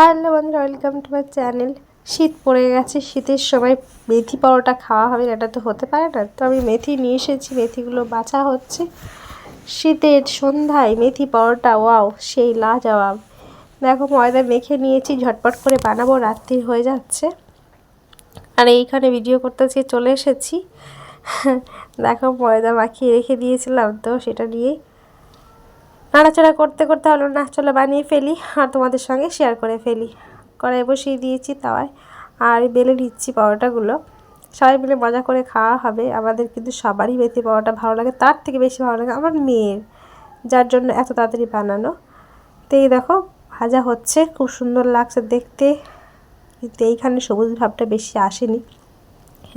Hello বন্ধুরা, welcome to my channel. শীত পড়ে গেছে, শীতের সময় মেথি পরোটা খাওয়া হবে, এটা তো হতে পারে না। তো আমি মেথি নিয়ে এসেছি, মেথিগুলো বাছা হচ্ছে। শীতের সন্ধ্যায় মেথি পরোটা, ওয়াও, সেই লাজবাব। দেখো, ময়দা মেখে নিয়েছি, ঝটপট করে বানাবো রাত্রি হয়ে যাচ্ছে। আর এইখানে ভিডিও করতেছি চলে এসেছি। দেখো, ময়দা মাখিয়ে রেখে দিয়েছিলাম, তো সেটা নিয়েই নাড়াচাড়া করতে করতে হলো না, চলো বানিয়ে ফেলি আর তোমাদের সঙ্গে শেয়ার করে ফেলি। কড়াই বসিয়ে দিয়েছি তাওয়ায় আর বেলে নিচ্ছি পরোটাগুলো। সবাই মিলে মজা করে খাওয়া হবে। আমাদের কিন্তু সবারই মেথি পরোটা ভালো লাগে, তার থেকে বেশি ভালো লাগে আমার মেয়ের, যার জন্য এত তাড়াতাড়ি বানানো। তো এই দেখো, ভাজা হচ্ছে, খুব সুন্দর লাগছে দেখতে। কিন্তু এইখানে সবুজ ভাবটা বেশি আসেনি।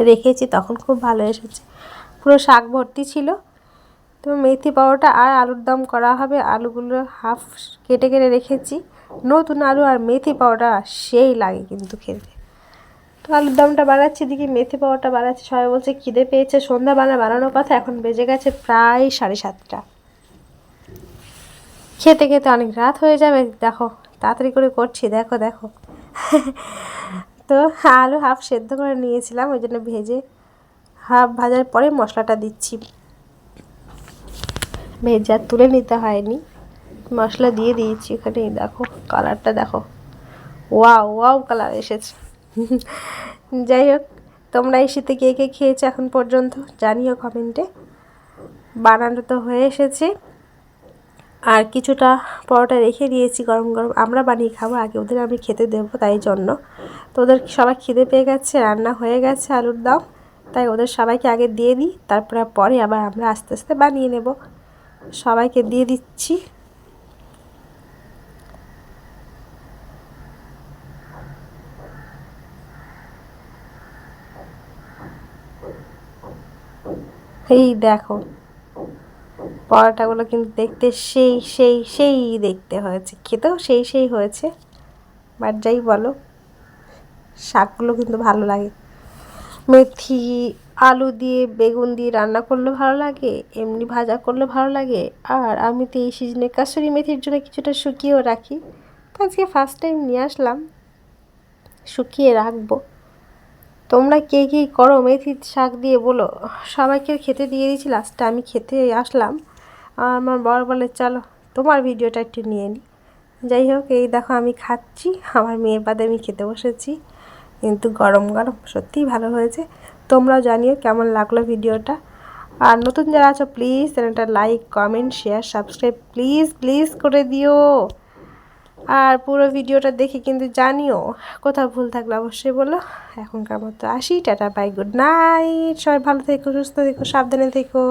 রেখেছি, তখন খুব ভালো এসেছে। পুরো শাক ভর্তি ছিল। তো মেথি পাউডারটা আর আলুর দম করা হবে। আলুগুলো হাফ কেটে কেটে রেখেছি। নতুন আলু আর মেথি পাউডার সেই লাগে কিন্তু খেতে। তো আলুর দমটা বাড়াচ্ছি দেখি মেথি পাউডারটা বানাচ্ছি সবাই বলছে, খিদে পেয়েছে, সন্ধ্যা বানা বানানোর কথা এখন বেজে গেছে প্রায় সাড়ে সাতটা। খেতে খেতে অনেক রাত হয়ে যাবে, দেখো, তাড়াতাড়ি করে করছি, দেখো দেখো। তো আলু হাফ সেদ্ধ করে নিয়েছিলাম, ওই জন্য ভেজে হাফ ভাজার পরে মশলাটা দিচ্ছি। ভেজা তুলে নিতে হয়নি। মশলা দিয়ে দিয়েছি এখানে দেখো কালারটা দেখো। ওয়াও ওয়াও কালার এসেছে। যাই হোক, তোমরা এই শীতে কে কে খেয়েছো এখন পর্যন্ত জানিও কমেন্টে। বানানো তো হয়ে এসেছে। আর কিছুটা পরোটা রেখে দিয়েছি গরম গরম। আমরা বানিয়ে খাব, আগে ওদের আমি খেতে দেবো তাই জন্য। তো ওদের সবাই খিদে পেয়ে গেছে, রান্না হয়ে গেছে আলুর দম। তাই ওদের সবাইকে আগে দিয়ে দিই, তারপরে পরে আবার আমরা আস্তে আস্তে বানিয়ে নেব। সবাইকে দিয়ে দিচ্ছি। এই দেখো, পরোটাগুলো কিন্তু দেখতে সেই সেই সেই দেখতে হয়েছে। খেতেও সেই সেই হয়েছে। বাট যাই বলো, শাকগুলো কিন্তু ভালো লাগে। মেথি আলু দিয়ে, বেগুন দিয়ে রান্না করলে ভালো লাগে, এমনি ভাজা করলে ভালো লাগে। আর আমি তো এই সিজনে কাসুরি মেথির জন্য কিছুটা শুকিয়েও রাখি। তো আজকে ফার্স্ট টাইম নিয়ে আসলাম। শুকিয়ে রাখব। তোমরা কে কী করো মেথির শাক দিয়ে বলো। সবাইকে খেতে দিয়ে দিয়েছি লাস্টে আমি খেতে আসলাম। আমার বর বলে, চলো, তোমার ভিডিওটা একটু নিয়ে নিই যাই হোক, এই দেখো আমি খাচ্ছি। আমার মেয়ের বাদে আমি খেতে বসেছি। কিন্তু গরম গরম, সত্যিই ভালো হয়েছে। তোমরাও জানিও কেমন লাগল ভিডিওটা। আর নতুন যারা আছো প্লিজ চ্যানেলটা like comment share subscribe please please করে দিও। আর পুরো ভিডিওটা দেখে কিন্তু জানিও, কোথাও ভুল থাকলে অবশ্যই বলো। এখনকার মতো আসি, টাটা বাই গুড নাইট সবাই ভালো থেকো, সুস্থ থেকো, সাবধানে থেকো।